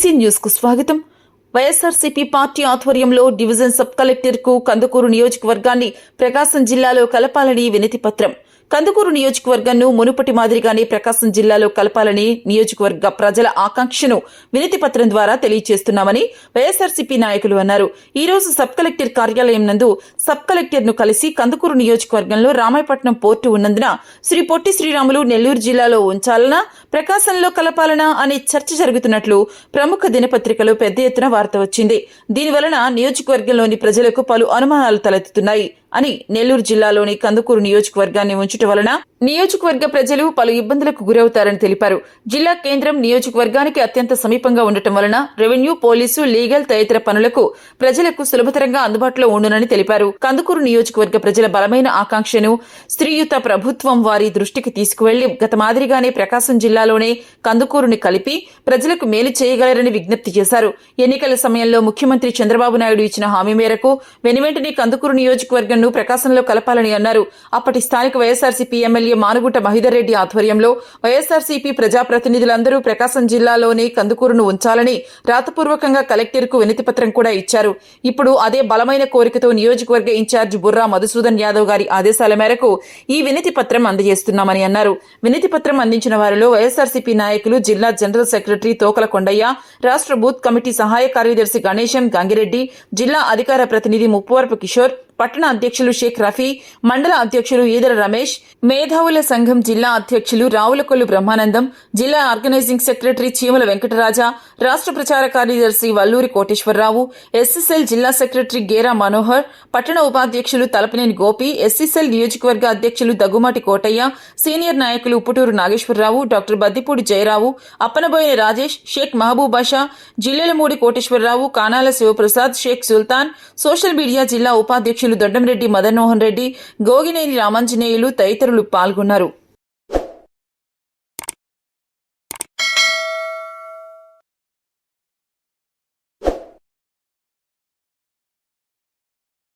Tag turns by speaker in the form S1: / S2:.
S1: BC న్యూస్కు స్వాగతం. YSRCP party ఆధ్వర్యంలో డివిజన్ సబ్ కలెక్టర్కు కందుకూరు నియోజకవర్గాన్ని ప్రకాశం జిల్లాలో కలపాలని వినతి పత్రం. కందుకూరు నియోజకవర్గంను మునుపటి మాదిరిగానే ప్రకాశం జిల్లాలో కలపాలని నియోజకవర్గ ప్రజల ఆకాంక్షను వినతిపత్రం ద్వారా తెలియజేస్తున్నామని వైఎస్ఆర్సీపీ నాయకులు అన్నారు. ఈ రోజు సబ్ కలెక్టర్ కార్యాలయం నందు సబ్ కలెక్టర్ను కలిసి కందుకూరు నియోజకవర్గంలో రామాయపట్నం పోర్టు ఉన్నందున శ్రీ పొట్టి శ్రీరాములు నెల్లూరు జిల్లాలో ఉంచాలనా ప్రకాశంలో కలపాలనా అనే చర్చ జరుగుతున్నట్లు ప్రముఖ దినపత్రికలో పెద్ద ఎత్తున వార్త వచ్చింది. దీనివలన నియోజకవర్గంలోని ప్రజలకు పలు అనుమానాలు తలెత్తుతున్నాయి. అని నెల్లూరు జిల్లాలోని కందుకూరు నియోజకవర్గాన్ని ఉంచటం వలన నియోజకవర్గ ప్రజలు పలు ఇబ్బందులకు గురవుతారని తెలిపారు. జిల్లా కేంద్రం నియోజకవర్గానికి అత్యంత సమీపంగా ఉండటం వలన రెవెన్యూ పోలీసు లీగల్ తదితర పనులకు ప్రజలకు సులభతరంగా అందుబాటులో ఉండునని తెలిపారు. కందుకూరు నియోజకవర్గ ప్రజల బలమైన ఆకాంక్షను స్త్రీయుత ప్రభుత్వం వారి దృష్టికి తీసుకువెళ్ళి గత మాదిరిగానే ప్రకాశం జిల్లాలోనే కందుకూరుని కలిపి ప్రజలకు మేలు చేయగలరని విజ్ఞప్తి చేశారు. ఎన్నికల సమయంలో ముఖ్యమంత్రి చంద్రబాబు నాయుడు ఇచ్చిన హామీ మేరకు వెనువెంటనే కందుకూరు నియోజకవర్గంను ప్రకాశంలో కలపాలని అన్నారు. అప్పటి స్థానిక వైఎస్ఆర్సీపీ ఎమ్మెల్యే మానుగుట్ట మహిదర్ రెడ్డి ఆధ్వర్యంలో వైఎస్ఆర్సీపీ ప్రజాప్రతినిధులందరూ ప్రకాశం జిల్లాలోనే కందుకూరును ఉంచాలని రాతపూర్వకంగా కలెక్టర్కు వినతిపత్రం కూడా ఇచ్చారు. ఇప్పుడు అదే బలమైన కోరికతో నియోజకవర్గ ఇన్ఛార్జ్ బుర్రా మధుసూదన్ యాదవ్ గారి ఆదేశాల మేరకు ఈ వినతి పత్రం అందజేస్తున్నామని అన్నారు. వినతి పత్రం అందించిన వారిలో వైఎస్ఆర్సీపీ నాయకులు జిల్లా జనరల్ సెక్రటరీ తోకల కొండయ్య రాష్ట్ర బూత్ కమిటీ సహాయ కార్యదర్శి గణేశం గంగిరెడ్డి జిల్లా అధికార ప్రతినిధి ముప్పవరపు కిషోర్ పట్టణ అధ్యక్షులు షేక్ రఫీ మండల అధ్యక్షులు ఈదర రమేష్ మేధావుల సంఘం జిల్లా అధ్యక్షులు రావులకొల్లు బ్రహ్మానందం జిల్లా ఆర్గనైజింగ్ సెక్రటరీ చీమల వెంకటరాజ రాష్ట్ర ప్రచార కార్యదర్శి వల్లూరి కోటేశ్వరరావు ఎస్ఎస్ఎల్ జిల్లా సెక్రటరీ గేరా మనోహర్ పట్టణ ఉపాధ్యక్షులు తలపనేని గోపి ఎస్ఎస్ఎల్ నియోజకవర్గ అధ్యక్షులు దగ్గుమాటి కోటయ్య సీనియర్ నాయకులు Upputuru Nageswara Rao doctor Baddipudi Jaya Rao Appanaboina Rajesh Sheikh Mahaboob Basha Jillelamudi Koteswara Rao Kanala Sivaprasad Sheikh Sultan social media జిల్లా ఉపాధ్యక్షులు దొడ్డంరెడ్డి మదన్మోహన్ రెడ్డి గోగినేని రామాంజనేయులు తదితరులు పాల్గొన్నారు.